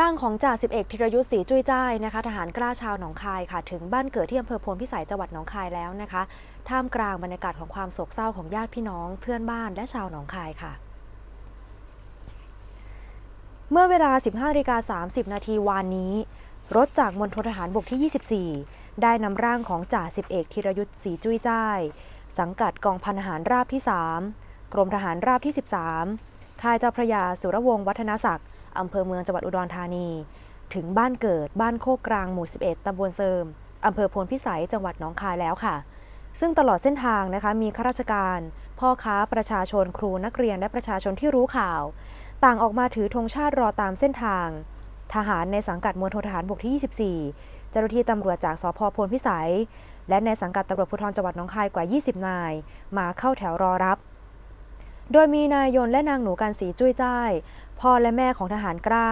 ร่างของจ่าสิบเอกธีรยุทธ์ศรีจุ้ยจ้ายนะคะ ทหารกล้าชาวหนองคายค่ะ ถึงบ้านเกิดที่อำเภอพนพิสัยจังหวัดหนองคายแล้วนะคะ ท่ามกลางบรรยากาศของความโศกเศร้าของญาติพี่น้อง เพื่อนบ้านและชาวหนองคายค่ะเมื่อเวลา 15นาฬิกา30 นาทีวานนี้ รถจากมณฑลทหารบกที่ 24 ได้นำร่างของจ่าสิบเอกธีรยุทธ์ศรีจุ้ยจ้าย สังกัดกองพันทหารราบที่ 3 กรมทหารราบที่ 13 ค่ายเจ้าพระยาสุรวงศ์วัฒนศักดิ์ อำเภอเมืองจังหวัดอุดรธานี ถึงบ้านเกิดบ้านโคกกลางหมู่ 11 ตำบลเสริมอำเภอโพนพิสัยจังหวัดหนองคายแล้วค่ะ ซึ่งตลอดเส้นทางนะคะมีข้าราชการ พ่อค้าประชาชนครูนักเรียนและประชาชนที่รู้ข่าว ต่างออกมาถือธงชาติรอตามเส้นทาง ทหารในสังกัดมณฑลทหารบกที่ 24 เจ้าหน้าที่ตำรวจจากสพโพนพิสัย และในสังกัดตำรวจภูธรจังหวัดหนองคายกว่า 20 นาย มาเข้าแถวรอรับ โดยมีนายยนและนางหนูกันสีจุ้ยจ้ายพ่อและแม่ของทหารกล้า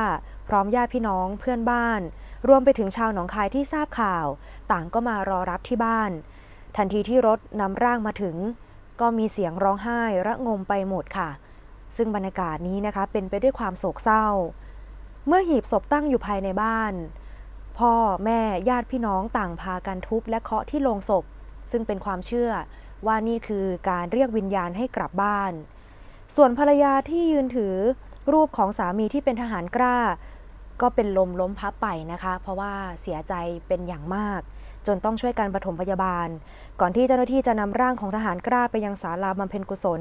พร้อมญาติพี่น้องเพื่อนบ้าน รวมไปถึงชาวหนองคายที่ทราบข่าว ต่างก็มารอรับที่บ้าน ทันทีที่รถนำร่างมาถึง ก็มีเสียงร้องไห้ระงมไปหมดค่ะ ซึ่งบรรยากาศนี้นะคะเป็นไปด้วยความโศกเศร้า เมื่อหีบศพตั้งอยู่ภายในบ้าน พ่อแม่ญาติพี่น้องต่างพากันทุบและเคาะที่โลงศพ ซึ่งเป็นความเชื่อว่านี่คือการเรียกวิญญาณให้กลับบ้าน ส่วนภรรยาที่ยืนถือรูปของสามีที่เป็นทหารกล้า ก็เป็นลมล้มพับไปนะคะ เพราะว่าเสียใจเป็นอย่างมาก จนต้องช่วยการปฐมพยาบาล ก่อนที่เจ้าหน้าที่จะนำร่างของทหารกล้าไปยังศาลาบำเพ็ญกุศล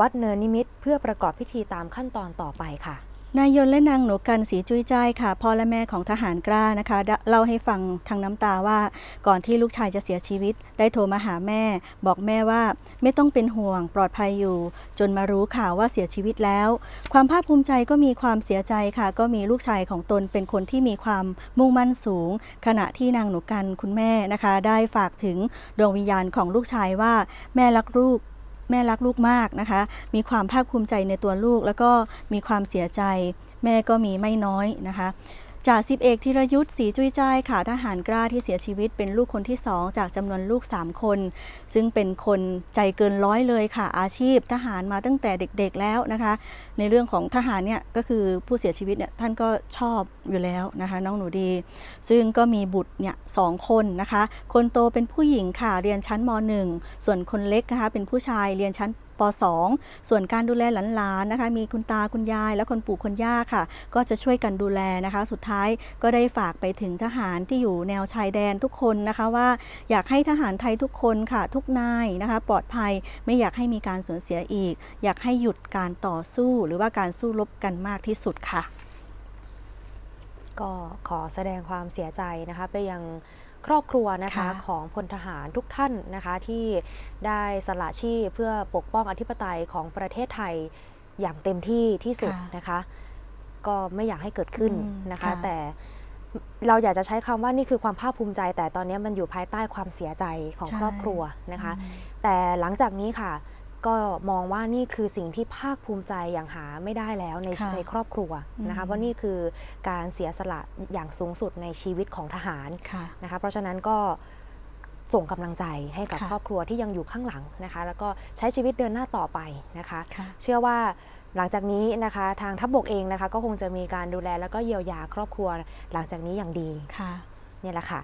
วัดเนินนิมิตเพื่อประกอบพิธีตามขั้นตอนต่อไปค่ะ นายยนและนางหนูกันสีจุ้ยจ้ายค่ะพ่อและแม่ของทหารกล้านะคะ เล่าให้ฟังทางน้ำตาว่า ก่อนที่ลูกชายจะเสียชีวิต ได้โทรมาหาแม่ บอกแม่ว่าไม่ต้องเป็นห่วงปลอดภัยอยู่ จนมารู้ข่าวว่าเสียชีวิตแล้ว ความภาคภูมิใจก็มีความเสียใจค่ะ ก็มีลูกชายของตนเป็นคนที่มีความมุ่งมั่นสูง ขณะที่นางหนูกันคุณแม่นะคะ ได้ฝากถึงดวงวิญญาณของลูกชายว่า แม่รักลูก แม่รักลูกมากนะคะ มีความภาคภูมิใจในตัวลูก แล้วก็มีความเสียใจ แม่ก็มีไม่น้อยนะคะ จ่าสิบเอกธีรยุทธ์ศรีจุ้ยจ้ายค่ะทหารกล้าที่เสียชีวิตเป็นลูกคนที่สองจากจำนวนลูก 3 คน ซึ่งเป็นคนใจเกินร้อยเลยค่ะ อาชีพทหารมาตั้งแต่เด็กๆแล้วนะคะ ในเรื่องของทหารเนี่ยก็คือผู้เสียชีวิตเนี่ยท่านก็ชอบอยู่แล้วนะคะน้องหนูดี ซึ่งก็มีบุตรเนี่ยสองคนนะคะ คนโตเป็นผู้หญิงค่ะเรียนชั้นม .1 ส่วนคนเล็กนะคะเป็นผู้ชายเรียนชั้นป ป .2 ส่วนการดูแลหลานๆนะคะ มีคุณตาคุณยาย และคนปู่คนย่าค่ะ ก็จะช่วยกันดูแลนะคะ สุดท้ายก็ได้ฝากไปถึงทหารที่อยู่แนวชายแดนทุกคนนะคะว่าอยากให้ทหารไทยทุกคนค่ะ ทุกนายนะคะ ปลอดภัยไม่อยากให้มีการสูญเสียอีก อยากให้หยุดการต่อสู้ หรือว่าการสู้รบกันมากที่สุดค่ะ ก็ขอแสดงความเสียใจนะคะไปยัง ครอบครัวนะคะค่ะของพลทหารทุกท่านนะคะที่ได้สละชีพเพื่อปกป้องอธิปไตยของประเทศไทยอย่างเต็มที่ที่สุดค่ะนะคะ ก็ไม่อยากให้เกิดขึ้นอืมนะคะค่ะแต่เราอยากจะใช้คำว่านี่คือความภาคภูมิใจ แต่ตอนนี้มันอยู่ภายใต้ความเสียใจของครอบครัวนะคะ แต่หลังจากนี้ค่ะ ก็มองว่านี่คือสิ่งที่ภาคภูมิใจอย่างหาไม่ได้แล้วในค่ะในครอบครัวนะคะอืมเพราะนี่คือการเสียสละอย่างสูงสุดในชีวิตของทหารค่ะนะคะเพราะฉะนั้นก็ส่งกำลังใจให้กับค่ะครอบครัวที่ยังอยู่ข้างหลังนะคะ แล้วก็ใช้ชีวิตเดินหน้าต่อไปนะคะค่ะเชื่อว่าหลังจากนี้นะคะทางทัพบกเองนะคะ ก็คงจะมีการดูแลแล้วก็เยียวยาครอบครัวหลังจากนี้อย่างดี ค่ะ เนี่ยแหละค่ะ